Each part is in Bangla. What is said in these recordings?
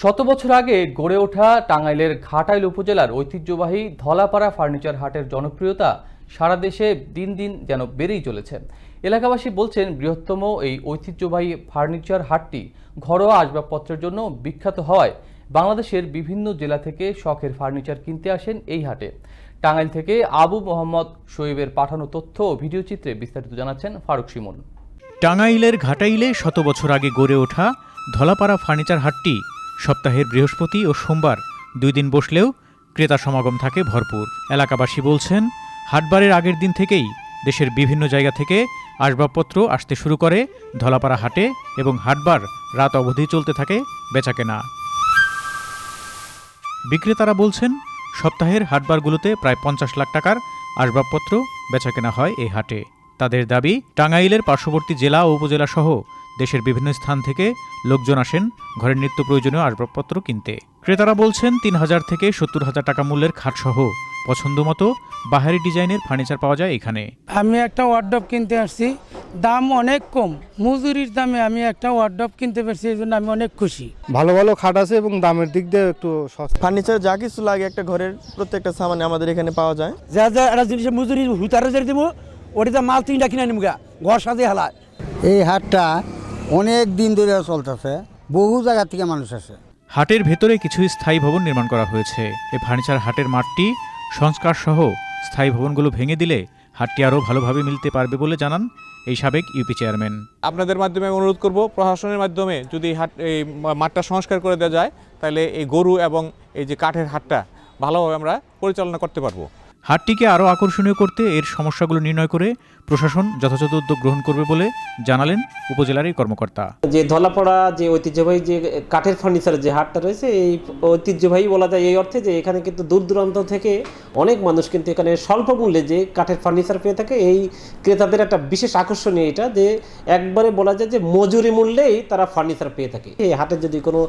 শত বছর আগে গড়ে ওঠা টাঙ্গাইলের ঘাটাইল উপজেলার ঐতিহ্যবাহী ধলাপাড়া ফার্নিচার হাটের জনপ্রিয়তা সারা দেশে দিন দিন যেন বেড়েই চলেছে। এলাকাবাসী বলছেন, বৃহত্তম এই ঐতিহ্যবাহী ফার্নিচার হাটটি ঘরোয়া আসবাবপত্রের জন্য বিখ্যাত হওয়ায় বাংলাদেশের বিভিন্ন জেলা থেকে শখের ফার্নিচার কিনতে আসেন এই হাটে। টাঙ্গাইল থেকে আবু মোহাম্মদ শোয়েবের পাঠানো তথ্য ও ভিডিওচিত্রে বিস্তারিত জানাচ্ছেন ফারুক সিমন টাঙ্গাইলের ঘাটাইলে শত বছর আগে গড়ে ওঠা ধলাপাড়া ফার্নিচার হাটটি সপ্তাহের বৃহস্পতি ও সোমবার দুই দিন বসলেও ক্রেতা সমাগম থাকে ভরপুর। এলাকাবাসী বলছেন, হাটবারের আগের দিন থেকেই দেশের বিভিন্ন জায়গা থেকে আসবাবপত্র আসতে শুরু করে ধলাপাড়া হাটে এবং হাটবার রাত অবধি চলতে থাকে বেচাকেনা। বিক্রেতারা বলছেন, সপ্তাহের হাটবারগুলোতে প্রায় পঞ্চাশ লাখ টাকার আসবাবপত্র বেচাকেনা হয় এই হাটে। তাদের দাবি, টাঙ্গাইলের পার্শ্ববর্তী জেলা ও উপজেলা সহ দেশের বিভিন্ন স্থান থেকে লোকজন আসেন ঘরের নিত্য প্রয়োজনীয় আসবাবপত্র কিনতে। ক্রেতারা বলছেন তিন হাজার থেকে সত্তর হাজার টাকা মূল্যের খাটসহ। পছন্দ মতো বাহারি ডিজাইনের ফার্নিচার পাওয়া যায় এখানে। আমি একটা ওয়ার্ডব কিনতে আসছি। দাম অনেক কম। মজুরির দামে আমি একটা ওয়ার্ডব কিনতে পারছি এই জন্য আমি অনেক খুশি। ভালো ভালো খাট আছে এবং দামের দিক দিয়ে একটু সস্তা। ফার্নিচার যা কিছু লাগে একটা ঘরের প্রত্যেকটা সামানে আমাদের এখানে পাওয়া যায়। যা যা একটা জিনিসের মজুরি হুতারে দিব ওটিতে মাল তিনটা কিনে নিম গা ঘর সাজে হেলায়। এই হাটটা অনেক দিন ধরে চলতেছে বহু জায়গা থেকে মানুষ আসে। হাটের ভেতরে কিছু স্থায়ী ভবন নির্মাণ করা হয়েছে। এই ফার্নিচার হাটের মাঠটি সংস্কার সহ স্থায়ী ভবনগুলো ভেঙে দিলে হাটটি আরও ভালোভাবে মিলতে পারবে বলে জানান এই সাবেক ইউপি চেয়ারম্যান। আপনাদের মাধ্যমে আমি অনুরোধ করব প্রশাসনের মাধ্যমে যদি হাট এই মাঠটা সংস্কার করে দেওয়া যায় তাহলে এই গরু এবং এই যে কাঠের হাটটা ভালোভাবে আমরা পরিচালনা করতে পারব। হাটটিকে আরও আকর্ষণীয় করতে এর সমস্যাগুলো নির্ণয় করে প্রশাসন যথাযথ উদ্যোগ গ্রহণ করবে বলে জানালেন উপজেলার এই কর্মকর্তা। যে ধলাপড়া, যে ঐতিহ্যবাহী, যে কাঠের ফার্নিচারের যে হাটটা রয়েছে, এই ঐতিহ্যবাহী বলা যায় এই অর্থে যে এখানে কিন্তু দূর দূরান্ত থেকে অনেক মানুষ কিন্তু এখানে স্বল্প মূল্যে যে কাঠের ফার্নিচার পেয়ে থাকে। এই ক্রেতাদের একটা বিশেষ আকর্ষণীয় এটা যে একবারে বলা যায় যে মজুরি মূল্যেই তারা ফার্নিচার পেয়ে থাকে। এই হাটের যদি কোনো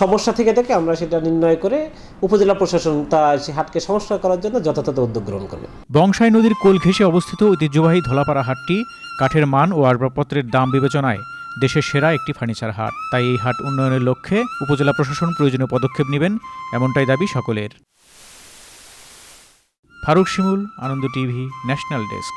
সমস্যা থেকে থাকে, আমরা সেটা নির্ণয় করে উপজেলা প্রশাসন তা সেই হাটকে সংস্কার করার জন্য যথাযথ উদ্যোগ গ্রহণ করবে বংশাই নদীর কোল ঘেঁষে অবস্থিত ঐতিহ্যবাহী ধলাপাড়া হাটটি কাঠের মান ও আসবাবপত্রের দাম বিবেচনায় দেশের সেরা একটি ফার্নিচার হাট। তাই এই হাট উন্নয়নের লক্ষ্যে উপজেলা প্রশাসন প্রয়োজনীয় পদক্ষেপ নেবেন এমনটাই দাবি সকলের। Faruk Shimul, Ananda TV, national desk.